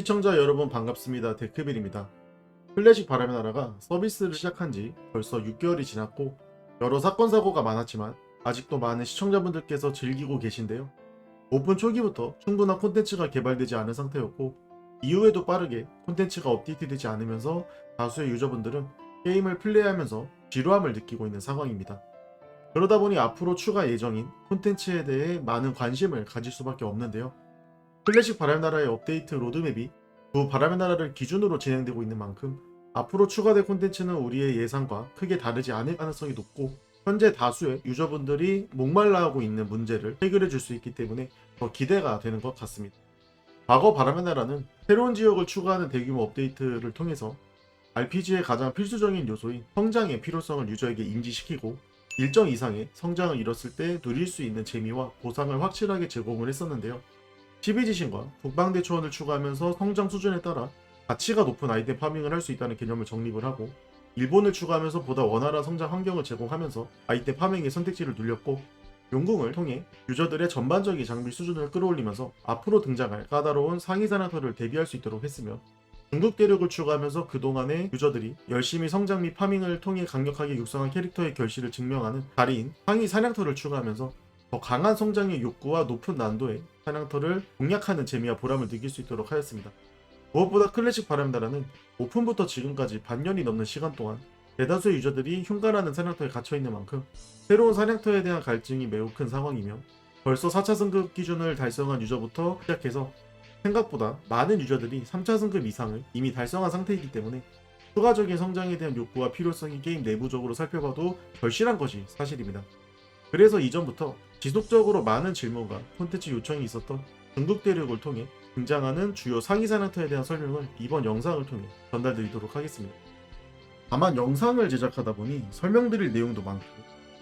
시청자 여러분 반갑습니다. 데크빌입니다. 클래식 바람의 나라가 서비스를 시작한 지 벌써 6개월이 지났고 여러 사건 사고가 많았지만 아직도 많은 시청자분들께서 즐기고 계신데요. 오픈 초기부터 충분한 콘텐츠가 개발되지 않은 상태였고 이후에도 빠르게 콘텐츠가 업데이트되지 않으면서 다수의 유저분들은 게임을 플레이하면서 지루함을 느끼고 있는 상황입니다. 그러다 보니 앞으로 추가 예정인 콘텐츠에 대해 많은 관심을 가질 수밖에 없는데요. 클래식 바람의 나라의 업데이트 로드맵이 두 바람의 나라를 기준으로 진행되고 있는 만큼 앞으로 추가될 콘텐츠는 우리의 예상과 크게 다르지 않을 가능성이 높고 현재 다수의 유저분들이 목말라하고 있는 문제를 해결해 줄 수 있기 때문에 더 기대가 되는 것 같습니다. 과거 바람의 나라는 새로운 지역을 추가하는 대규모 업데이트를 통해서 RPG의 가장 필수적인 요소인 성장의 필요성을 유저에게 인지시키고 일정 이상의 성장을 이뤘을 때 누릴 수 있는 재미와 보상을 확실하게 제공을 했었는데요. 12지신과 북방대 초원을 추가하면서 성장 수준에 따라 가치가 높은 아이템 파밍을 할 수 있다는 개념을 정립을 하고 일본을 추가하면서 보다 원활한 성장 환경을 제공하면서 아이템 파밍의 선택지를 눌렸고 용궁을 통해 유저들의 전반적인 장비 수준을 끌어올리면서 앞으로 등장할 까다로운 상위 사나터를 대비할 수 있도록 했으며 중국 대륙을 추가하면서 그동안의 유저들이 열심히 성장 및 파밍을 통해 강력하게 육성한 캐릭터의 결실을 증명하는 다리인 상위 사냥터를 추가하면서 더 강한 성장의 욕구와 높은 난도의 사냥터를 공략하는 재미와 보람을 느낄 수 있도록 하였습니다. 무엇보다 클래식 바람다라는 오픈부터 지금까지 반년이 넘는 시간 동안 대다수의 유저들이 흉가라는 사냥터에 갇혀있는 만큼 새로운 사냥터에 대한 갈증이 매우 큰 상황이며 벌써 4차 승급 기준을 달성한 유저부터 시작해서 생각보다 많은 유저들이 3차 승급 이상을 이미 달성한 상태이기 때문에 추가적인 성장에 대한 욕구와 필요성이 게임 내부적으로 살펴봐도 절실한 것이 사실입니다. 그래서 이전부터 지속적으로 많은 질문과 콘텐츠 요청이 있었던 중국 대륙을 통해 등장하는 주요 상위 사나터에 대한 설명을 이번 영상을 통해 전달드리도록 하겠습니다. 다만 영상을 제작하다 보니 설명드릴 내용도 많고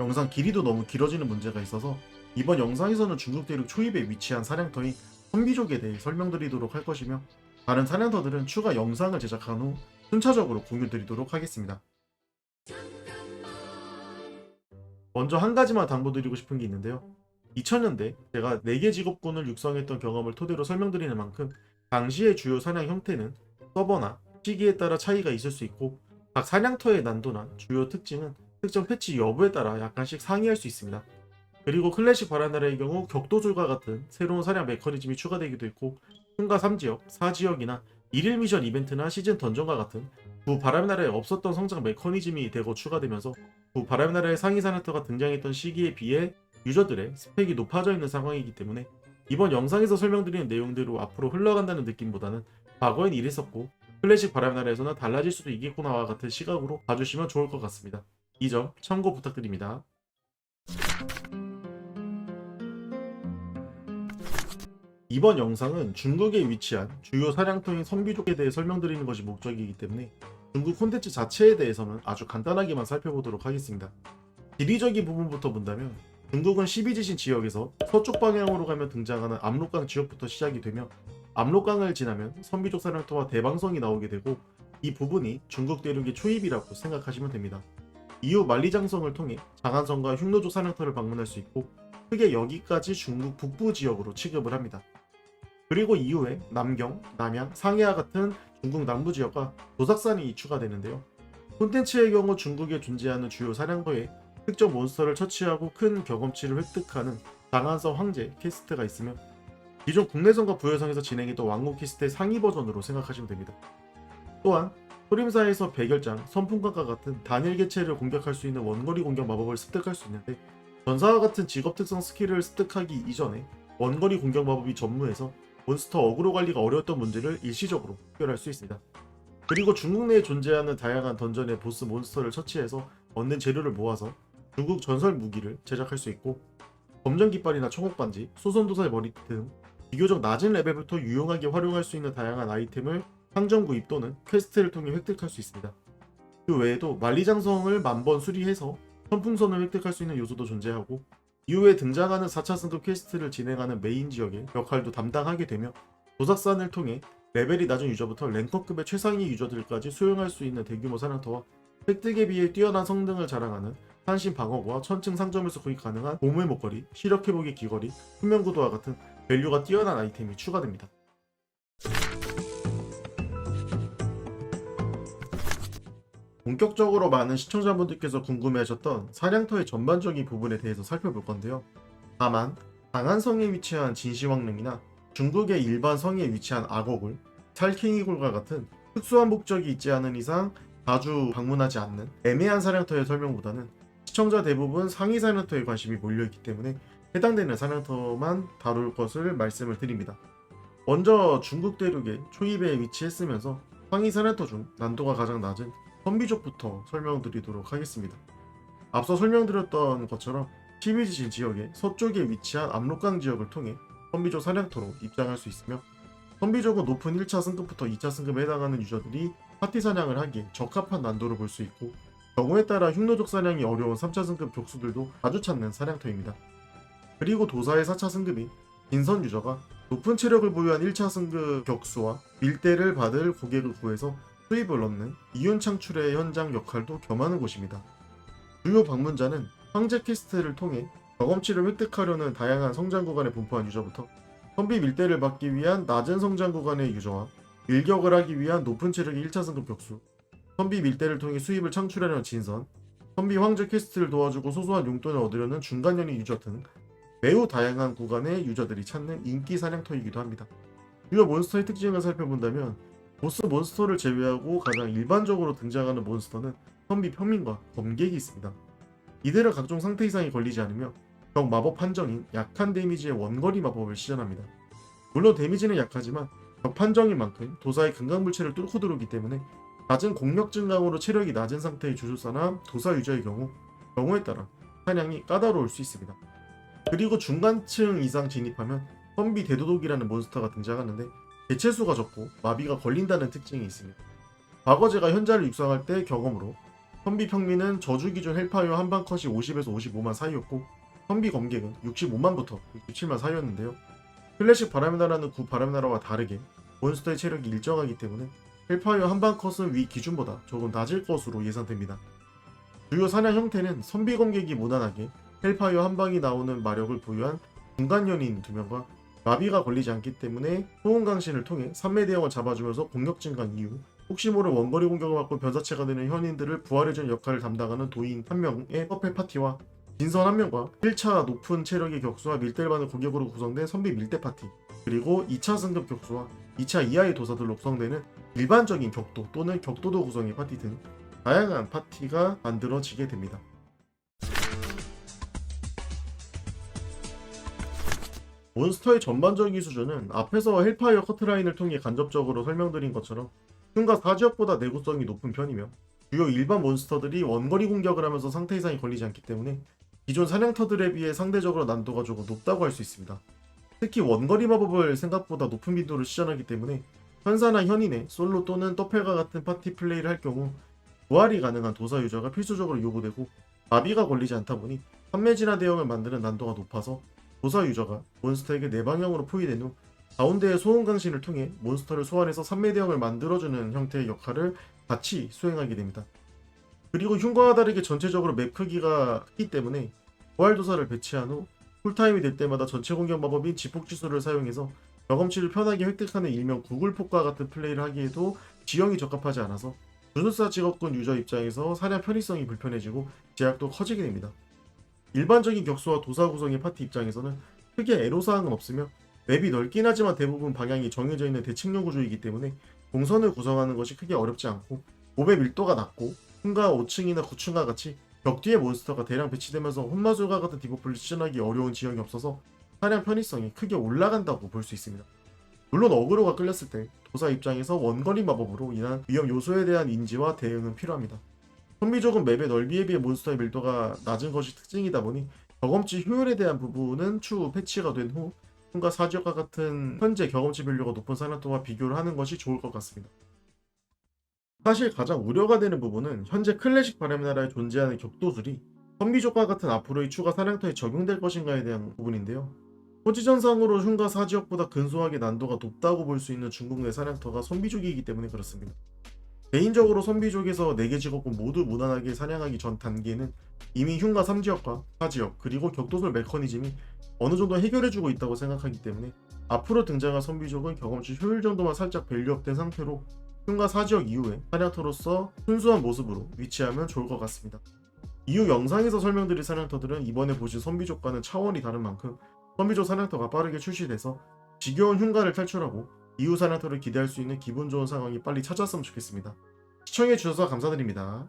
영상 길이도 너무 길어지는 문제가 있어서 이번 영상에서는 중국 대륙 초입에 위치한 사냥터인 선비족에 대해 설명드리도록 할 것이며 다른 사냥터들은 추가 영상을 제작한 후 순차적으로 공유드리도록 하겠습니다. 먼저 한 가지만 당부드리고 싶은 게 있는데요. 2000년대 제가 4개 직업군을 육성했던 경험을 토대로 설명드리는 만큼 당시의 주요 사냥 형태는 서버나 시기에 따라 차이가 있을 수 있고 각 사냥터의 난도나 주요 특징은 특정 패치 여부에 따라 약간씩 상이할 수 있습니다. 그리고 클래식 바라나라의 경우 격도줄과 같은 새로운 사냥 메커니즘이 추가되기도 했고 흉가 3지역, 4지역이나 1일 미션 이벤트나 시즌 던전과 같은 구 바람나라에 없었던 성장 메커니즘이 되고 추가되면서 구 바람나라의 상위 사냥터가 등장했던 시기에 비해 유저들의 스펙이 높아져 있는 상황이기 때문에 이번 영상에서 설명드리는 내용대로 앞으로 흘러간다는 느낌보다는 과거엔 이랬었고 클래식 바람나라에서는 달라질 수도 있겠구나와 같은 시각으로 봐주시면 좋을 것 같습니다. 이 점 참고 부탁드립니다. 이번 영상은 중국에 위치한 주요 사냥터인 선비족에 대해 설명드리는 것이 목적이기 때문에 중국 콘텐츠 자체에 대해서는 아주 간단하게만 살펴보도록 하겠습니다. 지리적인 부분부터 본다면 중국은 12지신 지역에서 서쪽 방향으로 가면 등장하는 압록강 지역부터 시작이 되며 압록강을 지나면 선비족 사냥터와 대방성이 나오게 되고 이 부분이 중국 대륙의 초입이라고 생각하시면 됩니다. 이후 만리장성을 통해 장안성과 흉노족 사냥터를 방문할 수 있고 크게 여기까지 중국 북부 지역으로 취급을 합니다. 그리고 이후에 남경, 남양, 상해와 같은 중국 남부 지역과 도삭산이 추가되는데요. 콘텐츠의 경우 중국에 존재하는 주요 사냥터에 특정 몬스터를 처치하고 큰 경험치를 획득하는 장안성 황제 퀘스트가 있으며 기존 국내성과 부여성에서 진행했던 왕국 퀘스트의 상위 버전으로 생각하시면 됩니다. 또한 소림사에서 백열장, 선풍관과 같은 단일 개체를 공격할 수 있는 원거리 공격 마법을 습득할 수 있는데 전사와 같은 직업 특성 스킬을 습득하기 이전에 원거리 공격 마법이 전무해서 몬스터 어그로 관리가 어려웠던 문제를 일시적으로 해결할 수 있습니다. 그리고 중국 내에 존재하는 다양한 던전의 보스 몬스터를 처치해서 얻는 재료를 모아서 중국 전설 무기를 제작할 수 있고 검정 깃발이나 청옥 반지, 소선도사의 머리 등 비교적 낮은 레벨부터 유용하게 활용할 수 있는 다양한 아이템을 상점 구입 또는 퀘스트를 통해 획득할 수 있습니다. 그 외에도 만리장성을 만번 수리해서 선풍선을 획득할 수 있는 요소도 존재하고 이후에 등장하는 4차 승급 퀘스트를 진행하는 메인 지역의 역할도 담당하게 되며 도삭산을 통해 레벨이 낮은 유저부터 랭커급의 최상위 유저들까지 수용할 수 있는 대규모 사냥터와 획득에 비해 뛰어난 성능을 자랑하는 산신 방어구와 천층 상점에서 구입 가능한 보물 목걸이, 시력 회복의 귀걸이, 투명 구도와 같은 밸류가 뛰어난 아이템이 추가됩니다. 본격적으로 많은 시청자분들께서 궁금해하셨던 사냥터의 전반적인 부분에 대해서 살펴볼 건데요. 다만 강한 성에 위치한 진시황릉이나 중국의 일반 성에 위치한 악어굴, 살쾡이굴과 같은 특수한 목적이 있지 않은 이상 자주 방문하지 않는 애매한 사냥터의 설명보다는 시청자 대부분 상위 사냥터에 관심이 몰려있기 때문에 해당되는 사냥터만 다룰 것을 말씀을 드립니다. 먼저 중국 대륙의 초입에 위치했으면서 상위 사냥터 중 난도가 가장 낮은 선비족부터 설명드리도록 하겠습니다. 앞서 설명드렸던 것처럼 12지신 지역의 서쪽에 위치한 압록강 지역을 통해 선비족 사냥터로 입장할 수 있으며 선비족은 높은 1차 승급부터 2차 승급에 해당하는 유저들이 파티 사냥을 하기에 적합한 난도를 볼 수 있고 경우에 따라 흉노족 사냥이 어려운 3차 승급 족수들도 자주 찾는 사냥터입니다. 그리고 도사의 4차 승급인 빈선 유저가 높은 체력을 보유한 1차 승급 격수와 밀대를 받을 고객을 구해서 수입을 얻는 이윤 창출의 현장 역할도 겸하는 곳입니다. 주요 방문자는 황제 퀘스트를 통해 경험치를 획득하려는 다양한 성장 구간에 분포한 유저부터 선비 밀대를 받기 위한 낮은 성장 구간의 유저와 일격을 하기 위한 높은 체력의 1차 승급 격수, 선비 밀대를 통해 수입을 창출하려는 진선, 선비 황제 퀘스트를 도와주고 소소한 용돈을 얻으려는 중간년의 유저 등 매우 다양한 구간의 유저들이 찾는 인기 사냥터이기도 합니다. 주요 몬스터의 특징을 살펴본다면 보스 몬스터를 제외하고 가장 일반적으로 등장하는 몬스터는 선비 평민과 검객이 있습니다. 이들은 각종 상태 이상이 걸리지 않으며 적 마법 판정인 약한 데미지의 원거리 마법을 시전합니다. 물론 데미지는 약하지만 적 판정인 만큼 도사의 금강불체를 뚫고 들어오기 때문에 낮은 공력 증강으로 체력이 낮은 상태의 주술사나 도사 유저의 경우 경우에 따라 사냥이 까다로울 수 있습니다. 그리고 중간층 이상 진입하면 선비 대도독이라는 몬스터가 등장하는데 개체수가 적고 마비가 걸린다는 특징이 있습니다. 과거 제가 현자를 육성할 때 경험으로 선비 평민은 저주 기준 헬파이어 한방 컷이 50에서 55만 사이였고 선비 검객은 65만부터 67만 사이였는데요. 클래식 바람의 나라는 구 바람의 나라와 다르게 몬스터의 체력이 일정하기 때문에 헬파이어 한방 컷은 위 기준보다 조금 낮을 것으로 예상됩니다. 주요 사냥 형태는 선비 검객이 무난하게 헬파이어 한 방이 나오는 마력을 보유한 중간연인 두 명과 마비가 걸리지 않기 때문에 소음 강신을 통해 3매 대형을 잡아주면서 공격 증강 이후 혹시 모를 원거리 공격을 받고 변사체가 되는 현인들을 부활해주는 역할을 담당하는 도인 한 명의 퍼펠 파티와 진선 한 명과 1차 높은 체력의 격수와 밀대를 받는 공격으로 구성된 선비 밀대 파티 그리고 2차 승급 격수와 2차 이하의 도사들로 구성되는 일반적인 격도 또는 격도도 구성의 파티 등 다양한 파티가 만들어지게 됩니다. 몬스터의 전반적인 수준은 앞에서 헬파이어 커트라인을 통해 간접적으로 설명드린 것처럼 흉가 4지역보다 내구성이 높은 편이며 주요 일반 몬스터들이 원거리 공격을 하면서 상태 이상이 걸리지 않기 때문에 기존 사냥터들에 비해 상대적으로 난도가 조금 높다고 할 수 있습니다. 특히 원거리 마법을 생각보다 높은 빈도로 시전하기 때문에 현사나 현인의 솔로 또는 더펠과 같은 파티 플레이를 할 경우 부활이 가능한 도사 유저가 필수적으로 요구되고 마비가 걸리지 않다 보니 판매 진화 대형을 만드는 난도가 높아서 도사 유저가 몬스터에게 네 방향으로 포위된 후 가운데의 소음 강신을 통해 몬스터를 소환해서 3매 대형을 만들어주는 형태의 역할을 같이 수행하게 됩니다. 그리고 흉과와 다르게 전체적으로 맵 크기가 크기 때문에 부활 도사를 배치한 후 쿨타임이 될 때마다 전체 공격 마법인 지폭 지수를 사용해서 경험치를 편하게 획득하는 일명 구글폭과 같은 플레이를 하기에도 지형이 적합하지 않아서 주술사 직업군 유저 입장에서 사냥 편의성이 불편해지고 제약도 커지게 됩니다. 일반적인 격수와 도사 구성의 파티 입장에서는 크게 애로사항은 없으며 맵이 넓긴 하지만 대부분 방향이 정해져 있는 대칭령 구조이기 때문에 동선을 구성하는 것이 크게 어렵지 않고 몹의 밀도가 낮고 흉가 5층이나 9층과 같이 벽 뒤에 몬스터가 대량 배치되면서 혼마술과 같은 디버프를 시전하기 어려운 지형이 없어서 사냥 편의성이 크게 올라간다고 볼 수 있습니다. 물론 어그로가 끌렸을 때 도사 입장에서 원거리 마법으로 인한 위험 요소에 대한 인지와 대응은 필요합니다. 선비족은 맵의 넓이에 비해 몬스터의 밀도가 낮은 것이 특징이다 보니 경험치 효율에 대한 부분은 추후 패치가 된후 흉가 사지역과 같은 현재 경험치 밸류가 높은 사냥터와 비교를 하는 것이 좋을 것 같습니다. 사실 가장 우려가 되는 부분은 현재 클래식 바람의 나라에 존재하는 격도술이 선비족과 같은 앞으로의 추가 사냥터에 적용될 것인가에 대한 부분인데요. 포지션상으로 흉가 사지역보다 근소하게 난도가 높다고 볼 수 있는 중국 내 사냥터가 선비족이기 때문에 그렇습니다. 개인적으로 선비족에서 4개 직업군 모두 무난하게 사냥하기 전 단계는 이미 흉가 3지역과 4지역 그리고 격도술 메커니즘이 어느 정도 해결해주고 있다고 생각하기 때문에 앞으로 등장할 선비족은 경험치 효율 정도만 살짝 밸류업된 상태로 흉가 4지역 이후에 사냥터로서 순수한 모습으로 위치하면 좋을 것 같습니다. 이후 영상에서 설명드릴 사냥터들은 이번에 보신 선비족과는 차원이 다른 만큼 선비족 사냥터가 빠르게 출시돼서 지겨운 흉가를 탈출하고 이웃 사냥터를 기대할 수 있는 기분 좋은 상황이 빨리 찾아왔으면 좋겠습니다. 시청해주셔서 감사드립니다.